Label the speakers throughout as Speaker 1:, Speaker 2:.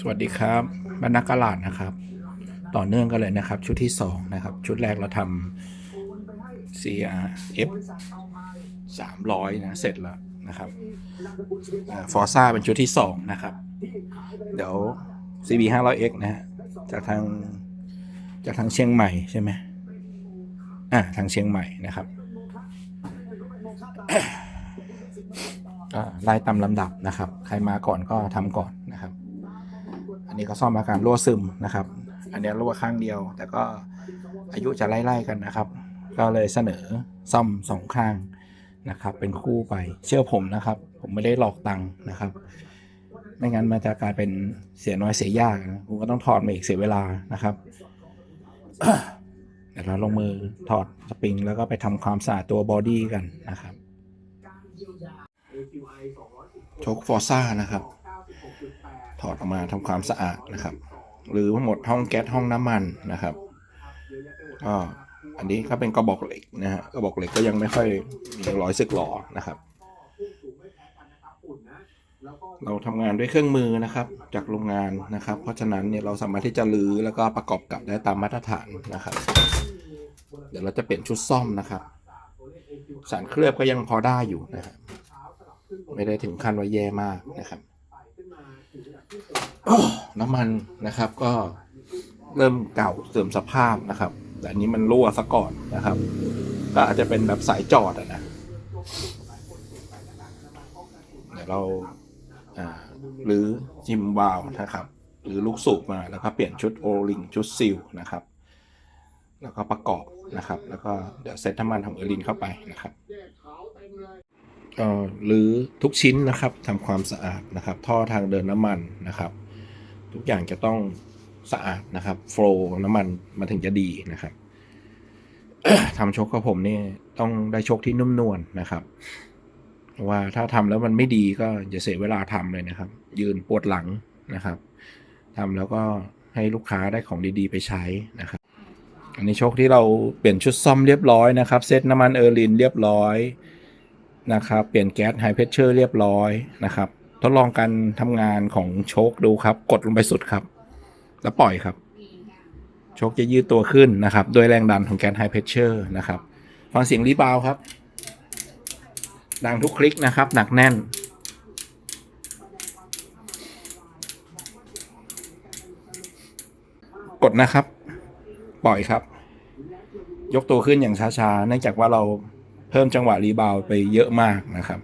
Speaker 1: สวัสดีครับบรรณกลาดนะครับ ต่อเนื่องกันเลยนะครับ ชุดที่ 2 นะครับ ชุดแรกเราทำ CRF 300 นะ เสร็จแล้วนะครับฟอร์ซ่าเป็นชุดที่ 2 นะครับ เดี๋ยว CB 500X นะฮะจากทาง จากทางเชียงใหม่ใช่ไหมอ่าทางเชียงใหม่นะครับไล่ตามลำดับนะครับ ใครมาก่อนก็ทำก่อนนะครับ นนี้ก็ซ่อมอาการรั่วซึมนะครับ อันนี้รั่วข้างเดียว แต่ก็อายุจะไล่ๆกันนะครับ ก็เลยเสนอซ่อมสองข้างนะครับ เป็นคู่ไปเชื่อผมนะครับ ผมไม่ได้หลอกตังค์นะครับ ไม่งั้นมันจะกลายเป็นเสียน้อยเสียยากนะผมก็ต้องถอดมาอีกเสียเวลานะครับเดี๋ยวเราลงมือถอดสปริง แล้วก็ไปทำความสะอาดตัวบอดี้กันนะครับโชคฟอร์ซ่านะครับ ถอดออกมาทำความสะอาดนะครับ หรือหมดห้องแก๊สห้องน้ำมันนะครับก็อันนี้ก็เป็นกระบอกเหล็กนะฮะกระบอกเหล็กก็ยังไม่ค่อยมีรอยสึกหรอนะครับเราทำงานด้วยเครื่องมือนะครับ จากโรงงานนะครับ เพราะฉะนั้นเนี่ยเราสามารถที่จะลื้อแล้วก็ประกอบกลับได้ตามมาตรฐานนะครับ เดี๋ยวเราจะเปลี่ยนชุดซ่อมนะครับ สารเคลือบก็ยังพอได้อยู่นะครับ ไม่ได้ถึงขั้นว่าแย่มากนะครับ น้ำมันนะครับก็เริ่มเก่าเสื่อมสภาพนะครับ แต่อันนี้มันรั่วซะก่อนนะครับ ก็อาจจะเป็นแบบสายจอดอะนะเดี๋ยวเราหรือจิมวาลวนะครับ หรือลูกสูบมาแล้วก็เปลี่ยนชุดโอลิงชุดซิลนะครับ แล้วก็ประกอบนะครับ แล้วก็เดี๋ยวเซตน้ำมันของเอร์ลินเข้าไปนะครับ หรือทุกชิ้นนะครับทำความสะอาดนะครับ ท่อทางเดินน้ำมันนะครับ ทุกอย่างจะต้องสะอาดนะครับโฟล์น้ำมันมาถึงจะดีนะครับทำชคกับผมนี่ต้องได้ชคที่นุ่มนวลนะครับว่าถ้าทำแล้วมันไม่ดีก็อย่าเสียเวลาทำเลยนะครับ ยืนปวดหลังนะครับทำแล้วก็ให้ลูกค้าได้ของดีๆ ไปใช้นะครับ อันนี้โชคที่เราเปลี่ยนชุดซ่อมเรียบร้อยนะครับ เซตน้ำมันเออร์ลินเรียบร้อย นะครับ เปลี่ยนแก๊สไฮเพชเชอร์เรียบร้อยนะครับ ทดลองการทำงานของโชคดูครับ กดลงไปสุดครับ แล้วปล่อยครับ โชคจะยืดตัวขึ้นนะครับด้วยแรงดันของแก๊สไฮเพชเชอร์นะครับฟังเสียงรีบาวครับ ดังทุกคลิกนะครับ หนักแน่นกดนะครับ ปล่อยครับ ยกตัวขึ้นอย่างช้าๆ เนื่องจากว่าเรา เพิ่มจังหวะรีบาวไปเยอะมากนะครับ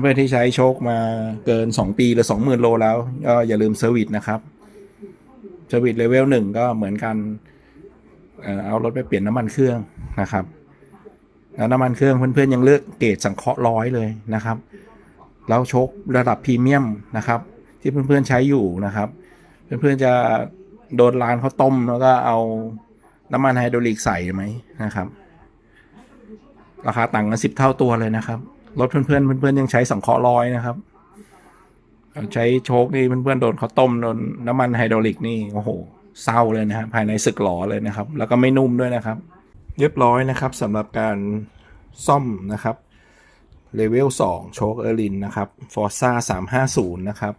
Speaker 1: เพื่อนที่ใช้โชคมาเกิน 2 ปีหรือ20,000 โลแล้วก็อย่าลืมเซอร์วิสนะครับเซอร์วิสเลเวลหนึ่งก็เหมือนกันเอ่อเอารถไปเปลี่ยนน้ำมันเครื่องนะครับแล้วน้ำมันเครื่องเพื่อนๆยังเลือกเกรดสังเคราะห์ร้อยเลยนะครับ แล้วโชคระดับพรีเมียมนะครับ ที่เพื่อนๆใช้อยู่นะครับ เพื่อนๆจะโดนร้านเขาต้มแล้วก็เอา น้ำมันไฮดรอลิกใส่ไหมนะครับ ราคาต่างกันสิบเท่าตัวเลยนะครับรถเพื่อนๆเพื่อนยังใช้สังเคราะห์ร้อยนะครับ ใช้โชคนี่เพื่อนๆโดนเขาต้มโดนน้ำมันไฮดรอลิกนี่โอ้โหเศร้าเลยนะฮะภายในสึกหลอเลยนะครับ แล้วก็ไม่นุ่มด้วยนะครับ เรียบร้อยนะครับสำหรับการซ่อมนะครับเลเวล2โชคเออร์ลินนะครับฟอร์ซ่า350 นะครับ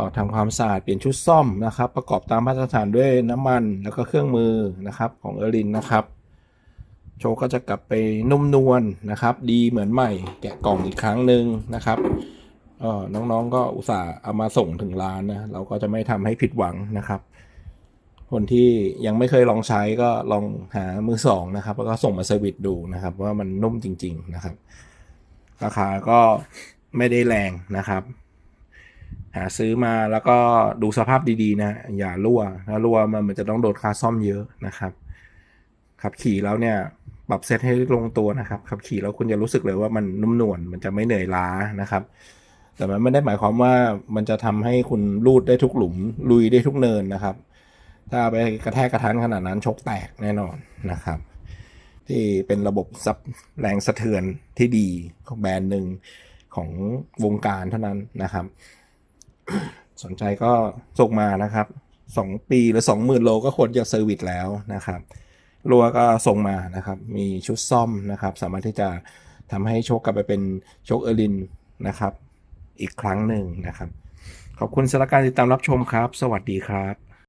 Speaker 1: ถอดทำความสะอาดเปลี่ยนชุดซ่อมนะครับ ประกอบตามมาตรฐานด้วยน้ำมันแล้วก็เครื่องมือนะครับของเออรินนะครับ โชว์ก็จะกลับไปนุ่มนวลนะครับ ดีเหมือนใหม่แกะกล่องอีกครั้งหนึ่งนะครับน้องๆก็อุตส่าห์เอามาส่งถึงร้านนะเราก็จะไม่ทำให้ผิดหวังนะครับคนที่ยังไม่เคยลองใช้ก็ลองหามือสองนะครับ แล้วก็ส่งมาเซอร์วิสดูนะครับ ว่ามันนุ่มจริง ๆนะครับ ราคาก็ไม่ได้แรงนะครับ หาซื้อมาแล้วก็ดูสภาพดีๆนะ อย่ารั่วถ้ารั่วมันมันจะต้องโดนค่าซ่อมเยอะนะครับ ขับขี่แล้วเนี่ยปรับเซตให้ลงตัวนะครับขับขี่แล้วคุณจะรู้สึกเลยว่ามันนุ่มนวลมันจะไม่เหนื่อยล้านะครับ แต่มันไม่ได้หมายความว่ามันจะทำให้คุณลูดได้ทุกหลุม ลุยได้ทุกเนินนะครับ ถ้าไปกระแทกกระทันขนาดนั้นชกแตกแน่นอนนะครับ ที่เป็นระบบซับแรงสะเทือนที่ดีของแบรนด์หนึ่งของวงการเท่านั้นนะครับ สนใจก็ส่งมานะครับสองปีหรือสองหมื่นโลก็ควรจะเซอร์วิสแล้วนะครับรัวก็ส่งมานะครับ มีชุดซ่อมนะครับ สามารถที่จะทำให้โชคกลับไปเป็นโชคเออร์ลินนะครับ อีกครั้งหนึ่งนะครับ ขอบคุณสำหรับการติดตามรับชมครับ สวัสดีครับ